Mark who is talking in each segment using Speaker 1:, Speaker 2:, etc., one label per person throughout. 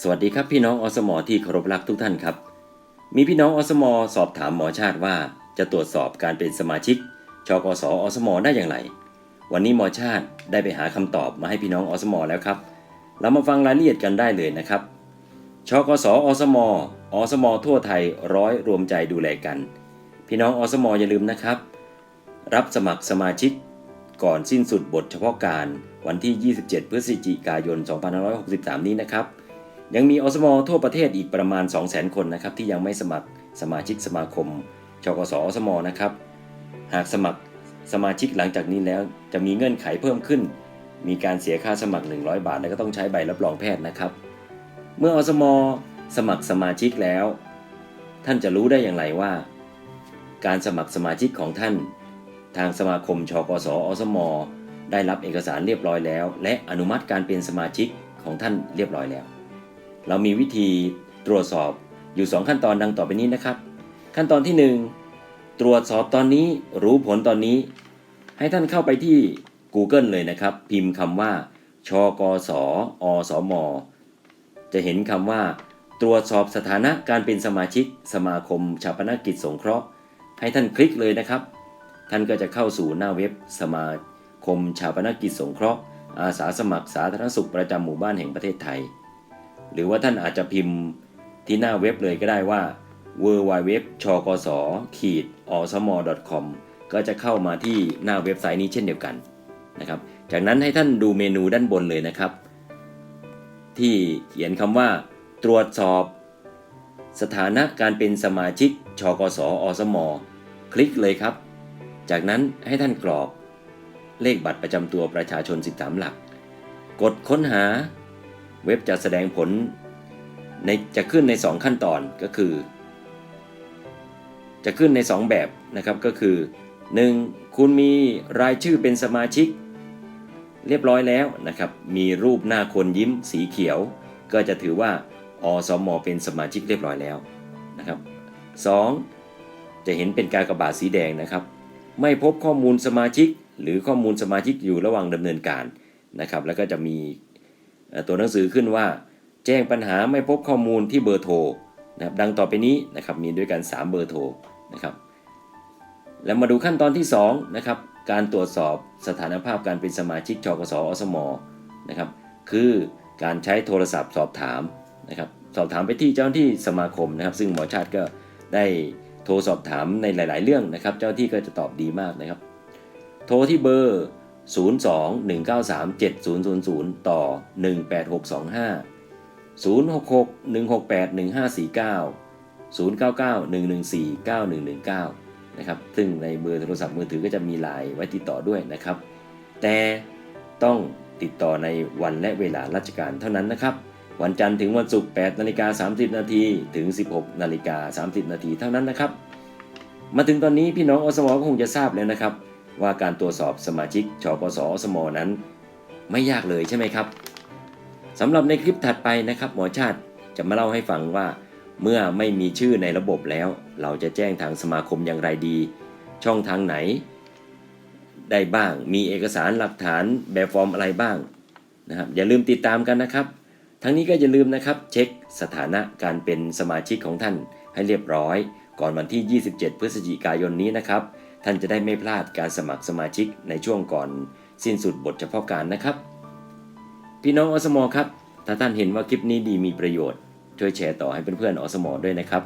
Speaker 1: สวัสดีครับพี่น้องอสมอที่เคารพรักทุกท่านครับ มีพี่น้องอสมอสอบถามหมอชาติว่า จะตรวจสอบการเป็นสมาชิกชกสอสมได้อย่างไร วันนี้หมอชาติได้ไปหาคำตอบมาให้พี่น้องอสมแล้วครับ เรามาฟังรายละเอียดกันได้เลยนะครับชกสอสมอสมทั่วไทยร้อยรวมใจดูแลกัน พี่น้องอสมอย่าลืมนะครับ รับสมัครสมาชิก ก่อนสิ้นสุดบทเฉพาะการวันที่ 27 พฤศจิกายน 2563 นี้นะครับ ยังมีอสมทั่วประเทศอีกประมาณ 200,000 คนนะครับที่ยังไม่สมัครสมาชิกสมาคมชกสอสมนะครับ หากสมัครสมาชิกหลังจากนี้แล้วจะมีเงื่อนไขเพิ่มขึ้น มีการเสียค่าสมัคร 100 บาท และก็ต้องใช้ใบรับรองแพทย์นะครับ เมื่ออสมสมัครสมาชิกแล้ว ท่านจะรู้ได้อย่างไรว่า การสมัครสมาชิกของท่าน ทางสมาคมชกสอสม ได้รับเอกสารเรียบร้อยแล้ว และอนุมัติการเป็นสมาชิกของท่านเรียบร้อยแล้ว เรามีวิธีตรวจสอบอยู่ 2 ขั้นตอนดังต่อไปนี้นะครับ ขั้นตอนที่ 1 ตรวจสอบตอนนี้รู้ผลตอนนี้ ให้ท่านเข้าไปที่ Google เลยนะครับ พิมพ์คำว่าชกสอสม จะเห็นคำว่า ตรวจสอบสถานะการเป็นสมาชิก สมาคมชาปนกิจสงเคราะห์ ให้ท่านคลิกเลยนะครับ ท่านก็จะเข้าสู่หน้าเว็บสมาคมชาปนกิจสงเคราะห์ อาสาสมัครสาธารณสุขประจำหมู่บ้านแห่งประเทศไทย หรือว่าท่านอาจจะพิมพ์ที่หน้าเว็บเลยก็ได้ว่า w w w ชกสขีดอสม .com ก็จะเข้ามาที่หน้าเว็บไซต์นี้เช่นเดียวกันนะครับ จากนั้นให้ท่านดูเมนูด้านบนเลยนะครับ ที่เขียนคำว่า ตรวจสอบ สถานะการเป็นสมาชิกชกสอสม คลิกเลยครับ จากนั้นให้ท่านกรอก เลขบัตรประจำตัวประชาชน 13 หลัก กดค้นหา เว็บจะแสดงผลในจะขึ้นใน 2 ขั้นตอนก็คือ จะขึ้นใน 2 แบบนะครับก็คือ 1. คุณมีรายชื่อเป็นสมาชิก เรียบร้อยแล้วนะครับ มีรูปหน้าคนยิ้มสีเขียว ก็จะถือว่าอสมเป็นสมาชิกเรียบร้อยแล้วนะครับ 2. จะเห็นเป็นการกระบาดสีแดงนะครับ ไม่พบข้อมูลสมาชิก หรือข้อมูลสมาชิกอยู่ระหว่างดำเนินการนะครับ แล้วก็จะมี ตัวหนังสือขึ้นว่า แจ้งปัญหาไม่พบข้อมูลที่เบอร์โทรนะครับดังต่อไปนี้นะครับมีด้วยกัน 3 เบอร์โทรนะครับแล้วมาดูขั้นตอนที่2นะครับการตรวจสอบสถานภาพการเป็นสมาชิกชกสอสมนะครับคือการใช้โทรศัพท์สอบถามนะครับสอบถามไปที่เจ้าหน้าที่สมาคมนะครับ ซึ่งหมอชาติก็ได้โทรสอบถามในหลาย ๆ เรื่องนะครับ เจ้าหน้าที่ก็จะตอบดีมากนะครับ โทรที่เบอร์ 02-193-7000 ต่อ 18625 066 168 1549 099 114 9119 นะครับ ซึ่งในเบอร์โทรศัพท์มือถือก็จะมีไลน์ไว้ติดต่อด้วยนะครับ แต่ต้องติดต่อในวันและเวลาราชการเท่านั้นนะครับ วันจันทร์ถึงวันศุกร์8นาฬิกา30 นาทีถึง 16นาฬิกา30 นาทีเท่านั้นนะครับ มาถึงตอนนี้พี่น้องอสมก็คงจะทราบแล้วนะครับ ว่าการตรวจสอบสมาชิกชกสอสมนั้น ไม่ยากเลยใช่ไหมครับสำหรับในคลิปถัดไปนะครับ หมอชาติจะมาเล่าให้ฟังว่า เมื่อไม่มีชื่อในระบบแล้ว เราจะแจ้งทางสมาคมอย่างไรดี ช่องทางไหน ได้บ้างมีเอกสารหลักฐานแบบฟอร์มอะไรบ้างนะครับอย่าลืมติดตามกันนะครับ ทั้งนี้ก็อย่าลืมนะครับ เช็คสถานะการเป็นสมาชิกของท่านให้เรียบร้อย ก่อนวันที่ 27 พฤศจิกายนนี้นะครับ ท่านจะได้ไม่พลาดการสมัครสมาชิกในช่วงก่อนสิ้นสุดบทเฉพาะการนะครับ พี่น้องอสมครับ ถ้าท่านเห็นว่าคลิปนี้ดีมีประโยชน์ ช่วยแชร์ต่อให้เพื่อนๆอสมด้วยนะครับ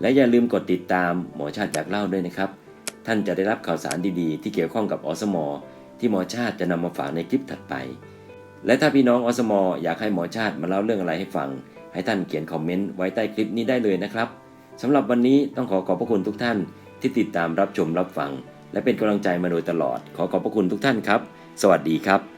Speaker 1: และอย่าลืมกดติดตามหมอชาติอยากเล่าด้วยนะครับ ท่านจะได้รับข่าวสารดีๆ ที่เกี่ยวข้องกับอสมที่หมอชาติจะนำมาฝากในคลิปถัดไป และถ้าพี่น้องอสมอยากให้หมอชาติมาเล่าเรื่องอะไรให้ฟัง ให้ท่านเขียนคอมเมนต์ไว้ใต้คลิปนี้ได้เลยนะครับ สำหรับวันนี้ต้องขอขอบพระคุณทุกท่านที่ติดตามรับชมรับฟัง และเป็นกำลังใจมาโดยตลอด ขอขอบพระคุณทุกท่านครับ สวัสดีครับ